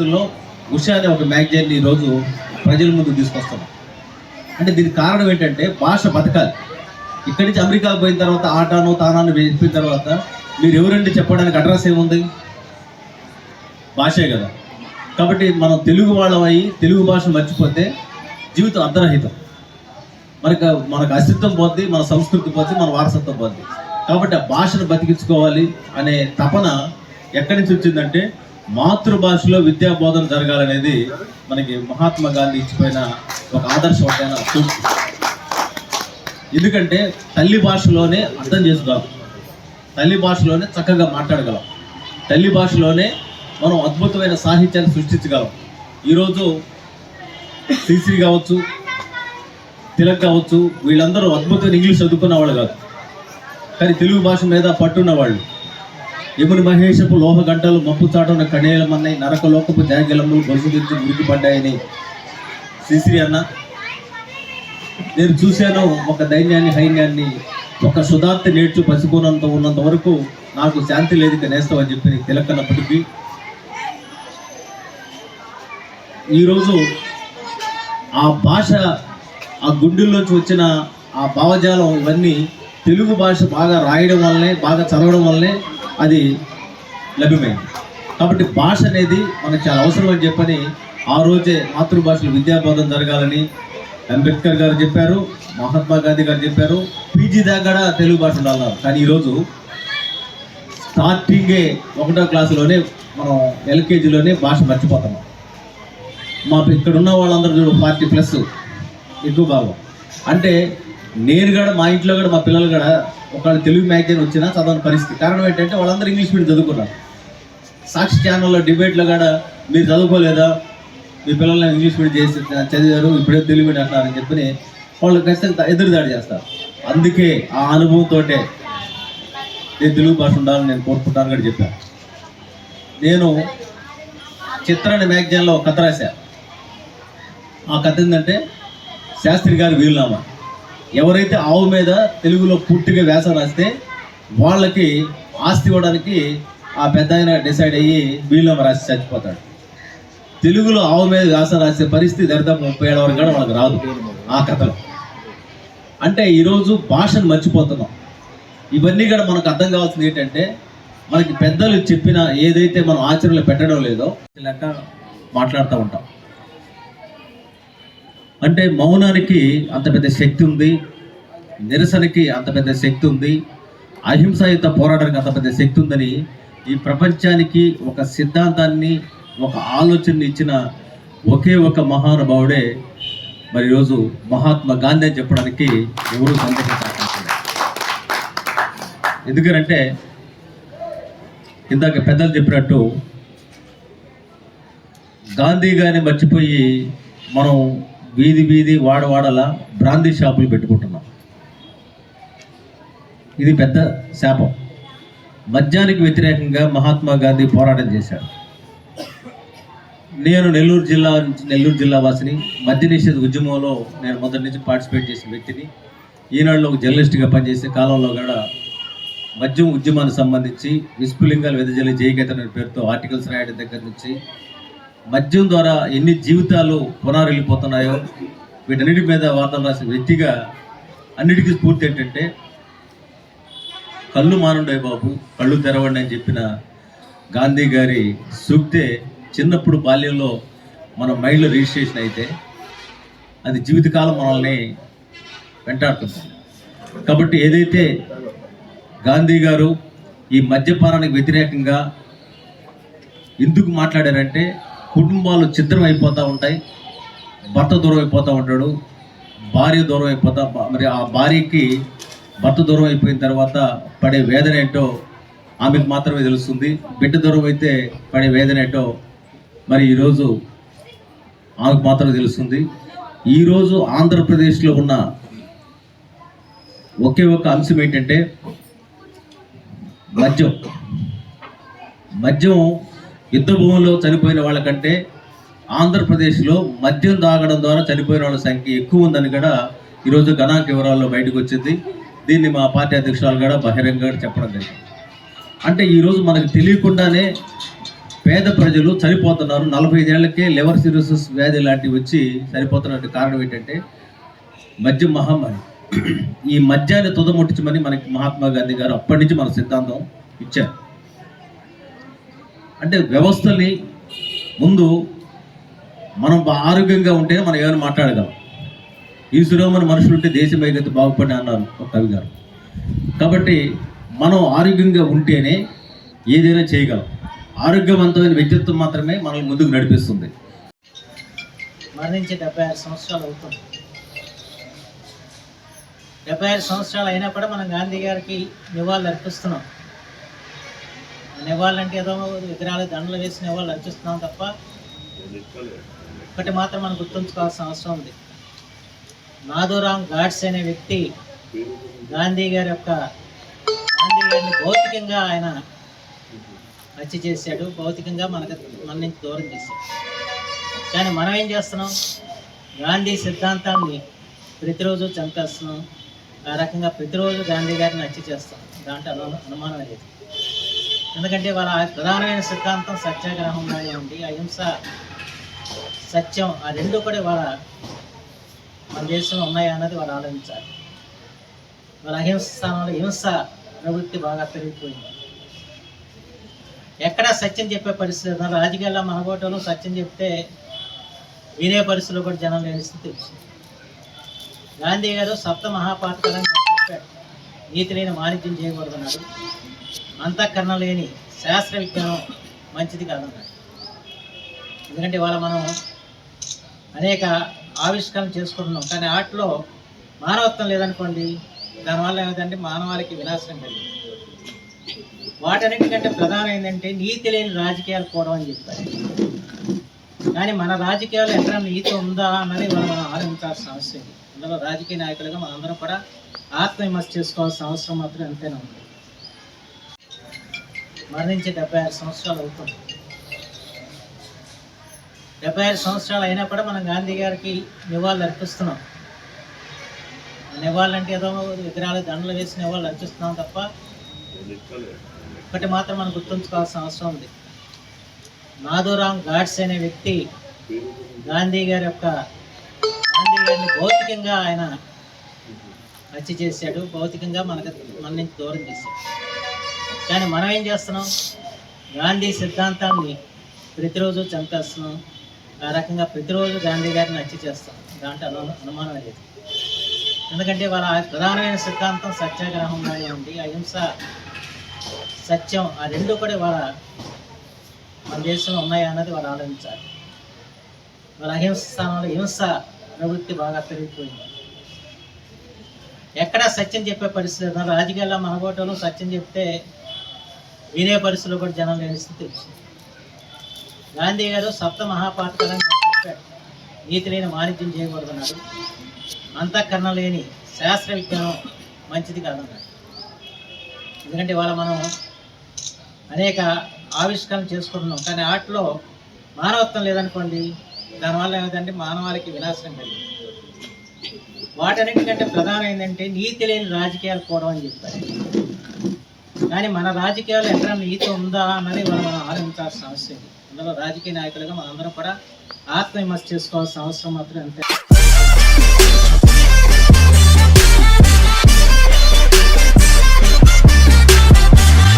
పరిస్థితుల్లో ఉషా అనే ఒక మ్యాగజైన్ ఈరోజు ప్రజల ముందు తీసుకొస్తున్నాం. అంటే దీనికి కారణం ఏంటంటే భాష బతకాలి. ఇక్కడి నుంచి అమెరికా పోయిన తర్వాత ఆటాను తానాను చెప్పిన తర్వాత మీరు ఎవరండి చెప్పడానికి అడ్రస్ ఏముంది? భాషే కదా. కాబట్టి మనం తెలుగు వాళ్ళం అయ్యి తెలుగు భాష మర్చిపోతే జీవితం అర్ధరహితం. మనకు మనకు అస్తిత్వం పోద్ది మన సంస్కృతి పోద్ది మన వారసత్వం పోద్ది. కాబట్టి ఆ భాషను బతికించుకోవాలి అనే తపన ఎక్కడి నుంచి వచ్చిందంటే మాతృభాషలో విద్యా బోధన జరగాలనేది మనకి మహాత్మా గాంధీ ఇచ్చిపోయిన ఒక ఆదర్శవంతమైన సూక్తి ఎందుకంటే తల్లి భాషలోనే అర్థం చేసుకోగలం తల్లి భాషలోనే చక్కగా మాట్లాడగలం. తల్లి భాషలోనే మనం అద్భుతమైన సాహిత్యాన్ని సృష్టించగలం. ఈరోజు శ్రీశ్రీ కావచ్చు తిలక్ కావచ్చు వీళ్ళందరూ అద్భుతమైన ఇంగ్లీష్ చదువుకున్న వాళ్ళు కాదు. కానీ తెలుగు భాష మీద పట్టున్న వాళ్ళు యముని మహేషపు లోహగడ్డలు మప్పు చాటున కణేలమన్నాయి నరక లోకపు జాగలములు గొలుసు తెచ్చి పడ్డాయని శ్రీశ్రీ అన్న. నేను చూశాను ఒక దైన్యాన్ని హైన్యాన్ని. ఒక సుధార్త నేర్చు పసిపోనంత ఉన్నంత వరకు నాకు శాంతి లేదు ఇక నేస్తామని చెప్పి తిలకన్నప్పటికీ ఈరోజు ఆ భాష ఆ గుండెల్లోంచి వచ్చిన ఆ భావజాలం ఇవన్నీ తెలుగు భాష బాగా రాయడం వల్లనే బాగా చదవడం వల్లనే అది లభ్యమైంది. కాబట్టి భాష అనేది మనకు చాలా అవసరం అని చెప్పని ఆ రోజే మాతృభాషలో విద్యాబోధన జరగాలని అంబేద్కర్ గారు చెప్పారు మహాత్మా గాంధీ గారు చెప్పారు పీజీ దాకా తెలుగు భాష ఉండాలన్నారు కానీ ఈరోజు స్టార్టింగే ఒకటో క్లాసులోనే మనం ఎల్కేజీలోనే భాష మర్చిపోతున్నాం మా ఇక్కడ ఉన్న వాళ్ళందరూ చూడు ఫార్టీ ప్లస్ ఎక్కువ భాగం. అంటే నేను కూడా మా ఇంట్లో కూడా మా పిల్లలు కూడా ఒకవేళ తెలుగు మ్యాగజైన్ వచ్చినా చదవని పరిస్థితి. కారణం ఏంటంటే వాళ్ళందరూ ఇంగ్లీష్ మీడియం చదువుకున్నారు. సాక్షి ఛానల్లో డిబేట్లో కూడా మీరు చదువుకోలేదా? మీ పిల్లల్ని ఇంగ్లీష్ మీడియం చేసి చదివారు ఇప్పుడే తెలుగు మీడియం అంటారని చెప్పి వాళ్ళు ఖచ్చితంగా ఎదురుదాడి చేస్తారు. అందుకే ఆ అనుభవంతో నేను తెలుగు భాష ఉండాలని నేను కోరుకుంటాను కూడా చెప్పాను నేను చిత్రాన్ని మ్యాగజైన్లో ఒక కథ రాశా. ఆ కథ ఏంటంటే శాస్త్రి గారి వీలునామా. ఎవరైతే ఆవు మీద తెలుగులో పూర్తిగా వ్యాసం రాస్తే వాళ్ళకి ఆస్తి ఇవ్వడానికి ఆ పెద్ద ఆయన డిసైడ్ అయ్యి వీళ్ళం రాసి చచ్చిపోతాడు. తెలుగులో ఆవు మీద వ్యాసం రాసే పరిస్థితి దరిదాపు ముప్పై ఏళ్ళ వరకు కూడా వాళ్ళకి రాదు. ఆ కథలు. అంటే ఈరోజు భాషను మర్చిపోతున్నాం. ఇవన్నీ కూడా మనకు అర్థం కావాల్సింది ఏంటంటే మనకి పెద్దలు చెప్పిన ఏదైతే మనం ఆచరణలో పెట్టడం లేదో లెక్క మాట్లాడుతూ ఉంటాం. అంటే మౌనానికి అంత పెద్ద శక్తి ఉంది నిరసనకి అంత పెద్ద శక్తి ఉంది అహింసాయుత పోరాటానికి అంత పెద్ద శక్తి ఉందని ఈ ప్రపంచానికి ఒక సిద్ధాంతాన్ని ఒక ఆలోచనని ఇచ్చిన ఒకే ఒక మహానుభావుడే మరి ఈరోజు మహాత్మా గాంధీ అని చెప్పడానికి ఎవరు సందేహించారు ఎందుకంటే ఇందాక పెద్దలు చెప్పినట్టు గాంధీ గారిని మర్చిపోయి మనం వీధి వీధి వాడవాడలా బ్రాందీ షాపులు పెట్టుకుంటున్నాం. ఇది పెద్ద శాపం. మద్యానికి వ్యతిరేకంగా మహాత్మా గాంధీ పోరాటం చేశారు. నేను నెల్లూరు జిల్లా నెల్లూరు జిల్లా వాసిని మద్య నిషేధ ఉద్యమంలో నేను మొదటి నుంచి పార్టిసిపేట్ చేసిన వ్యక్తిని. ఈనాడులో ఒక జర్నలిస్ట్గా పనిచేసే కాలంలో కూడా మద్యం ఉద్యమానికి సంబంధించి విస్ఫులింగాలు వెదజల్లి జయగీత అనే పేరుతో ఆర్టికల్స్ రాయడం దగ్గర నుంచి మద్యం ద్వారా ఎన్ని జీవితాలు పునరెళ్ళిపోతున్నాయో వీటన్నిటి మీద వార్తలు రాసిన వ్యక్తిగా అన్నిటికీ స్ఫూర్తి ఏంటంటే కళ్ళు మానుండే బాబు కళ్ళు తెరవండి అని చెప్పిన గాంధీ గారి సూక్తే చిన్నప్పుడు బాల్యంలో మన మైండ్లో రిజిస్ట్రేషన్ అయితే అది జీవితకాలం మనల్ని వెంటాడుతుంది. కాబట్టి ఏదైతే గాంధీ గారు ఈ మద్యపానానికి వ్యతిరేకంగా ఎందుకు మాట్లాడారంటే కుటుంబాలు చిత్రం అయిపోతూ ఉంటాయి. భర్త దూరం అయిపోతూ ఉంటాడు. భార్య దూరం అయిపోతా మరి ఆ భార్యకి భర్త దూరం అయిపోయిన తర్వాత పడే వేదన ఏంటో ఆమెకు మాత్రమే తెలుస్తుంది. బిడ్డ దూరం అయితే పడే వేదన ఏంటో మరి ఈరోజు ఆమెకు మాత్రమే తెలుస్తుంది. ఈరోజు ఆంధ్రప్రదేశ్లో ఉన్న ఒకే ఒక అంశం ఏంటంటే మద్యం. మద్యం యుద్ధ భూముల్లో చనిపోయిన వాళ్ళకంటే ఆంధ్రప్రదేశ్లో మద్యం తాగడం ద్వారా చనిపోయిన వాళ్ళ సంఖ్య ఎక్కువ ఉందని కూడా ఈరోజు గణాంక వివరాల్లో బయటకు వచ్చింది. దీన్ని మా పార్టీ అధ్యక్షురాలు కూడా బహిరంగంగా చెప్పడం జరిగింది. అంటే ఈరోజు మనకు తెలియకుండానే పేద ప్రజలు చనిపోతున్నారు. నలభై ఐదేళ్ళకే లివర్ సిరోసిస్ వ్యాధి లాంటివి వచ్చి చనిపోతున్నట్టు కారణం ఏంటంటే మద్యం మహమ్మారి. ఈ మద్యాన్ని తుదముట్టించమని మనకి మహాత్మా గాంధీ గారు అప్పటి నుంచి మన సిద్ధాంతం ఇచ్చారు. అంటే వ్యవస్థల్ని ముందు మనం ఆరోగ్యంగా ఉంటేనే మనం ఏమైనా మాట్లాడగలం. ఈ సురమని మనుషులు ఉంటే దేశం ఏదైతే బాగుపడి అన్నారు ఒక కవి గారు. కాబట్టి మనం ఆరోగ్యంగా ఉంటేనే ఏదైనా చేయగలం. ఆరోగ్యవంతమైన వ్యక్తిత్వం మాత్రమే మనల్ని ముందుకు నడిపిస్తుంది. మరణించి డెబ్బై ఆరు సంవత్సరాలు అవుతుంది. డెబ్బై ఆరు సంవత్సరాలు అయినా కూడా మనం గాంధీ గారికి నివాళులు అర్పిస్తున్నాం. అనేవాళ్ళంటే ఏదో విగ్రహాలు దండలు వేసి వాళ్ళు అర్చిస్తున్నాం తప్ప ఒకటి మాత్రం మనం గుర్తుంచుకోవాల్సిన అవసరం ఉంది. మాధురామ్ గాడ్స్ అనే వ్యక్తి గాంధీ గారి యొక్క గాంధీ గారిని భౌతికంగా ఆయన హత్య చేశాడు. భౌతికంగా మనకు మన నుంచి దూరం చేశాడు. కానీ మనం ఏం చేస్తున్నాం? గాంధీ సిద్ధాంతాన్ని ప్రతిరోజు చంపేస్తున్నాం. ఆ రకంగా ప్రతిరోజు గాంధీ గారిని హత్య చేస్తాం దాంట్లో అనుమానం లేదు. ఎందుకంటే వాళ్ళ ప్రధానమైన సిద్ధాంతం సత్యాగ్రహం ఉంది. అహింస సత్యం ఆ రెండు కూడా వాళ్ళ మన దేశంలో ఉన్నాయా అన్నది వాళ్ళు ఆలోచించాలి. వాళ్ళ అహింస స్థానంలో హింస ప్రవృత్తి బాగా పెరిగిపోయింది. ఎక్కడ సత్యం చెప్పే పరిస్థితి మన రాజకీయాల్లో మన సత్యం చెప్తే వినే పరిస్థితుల్లో కూడా జనం లేని స్థితి వచ్చింది. గాంధీ గారు సప్త మహాపాతకాలని చెప్పారు. నీతి లేని వాణిజ్యం చేయకూడదన్నాడు. అంతఃకరణ లేని శాస్త్ర విజ్ఞానం మంచిది కాదన్నాడు. ఎందుకంటే ఇవాళ మనం అనేక ఆవిష్కరణ చేసుకుంటున్నాం. కానీ వాటిలో మానవత్వం లేదనుకోండి దానివల్ల ఏమిటంటే మానవాళికి వినాశనం కలిగింది. వాటన్నిటికంటే ప్రధానం ఏంటంటే నీతి లేని రాజకీయాలు కూడా అని చెప్పారు. కానీ మన రాజకీయాలు ఎక్కడ నీతి ఉందా అన్నది మనం మనం ఆలోచించాల్సిన అవసరం ఉంది అందులో రాజకీయ నాయకులుగా మనందరం కూడా ఆత్మవిమర్శ చేసుకోవాల్సిన అవసరం మాత్రం ఎంతైనా ఉంది. మరణించి డెబ్బై ఆరు సంవత్సరాలు అవుతుంది. డెబ్బై ఆరు సంవత్సరాలు అయినా కూడా మనం గాంధీ గారికి నివాళులు అర్పిస్తున్నాం. నివాళులు అంటే ఏదో విగ్రహాలు దండలు వేసి నివాళులు అర్పిస్తున్నాం తప్ప ఒకటి మాత్రం మనం గుర్తుంచుకోవాల్సిన అవసరం ఉంది. మాధురామ్ గాడ్స్ అనే వ్యక్తి గాంధీ గారి యొక్క గాంధీ గారిని భౌతికంగా ఆయన హత్య చేశాడు భౌతికంగా మనకు మన నుంచి దూరం చేశాడు. కానీ మనం ఏం చేస్తున్నాం? గాంధీ సిద్ధాంతాన్ని ప్రతిరోజు చంపేస్తున్నాం. ఆ రకంగా ప్రతిరోజు గాంధీ గారిని హత్య చేస్తాం. దాంట్లో అను అనుమానం లేదు. ఎందుకంటే వాళ్ళ ప్రధానమైన సిద్ధాంతం సత్యాగ్రహం ఉంది. అహింస సత్యం ఆ రెండు కూడా వాళ్ళ మన దేశంలో ఉన్నాయా అన్నది వాళ్ళు ఆలోచించాలి. వాళ్ళ అహింస స్థానంలో హింస ప్రవృత్తి బాగా పెరిగిపోయింది. ఎక్కడ సత్యం చెప్పే పరిస్థితి లేదు. రాజకీయాల్లో మన సత్యం చెప్తే వినే పరిస్థితిలో కూడా జనం లేని స్థితి తెలుసు గాంధీ గారు సప్త మహాపాతకాలని చెప్పాడు నీతి లేని వాణిజ్యం చేయకూడదన్నాడు అంతఃకరణ లేని శాస్త్ర విజ్ఞానం మంచిది కాదన్నాడు ఎందుకంటే ఇవాళ మనం అనేక ఆవిష్కరణ చేసుకుంటున్నాం. కానీ వాటిలో మానవత్వం లేదనుకోండి దానివల్ల ఏమిటంటే మానవాళికి వినాశనం కలిగింది. వాటన్నిటికంటే ప్రధానం ఏంటంటే నీతి లేని రాజకీయాలు పోవడం అని చెప్పారు. కానీ మన రాజకీయాలు ఎక్కడ నీతి ఉందా అన్నది మనం మనం ఆలోచించాల్సిన అవసరం ఉంది అందులో రాజకీయ నాయకులుగా మనందరం కూడా ఆత్మవిమర్శ చేసుకోవాల్సిన అవసరం మాత్రం అంతే.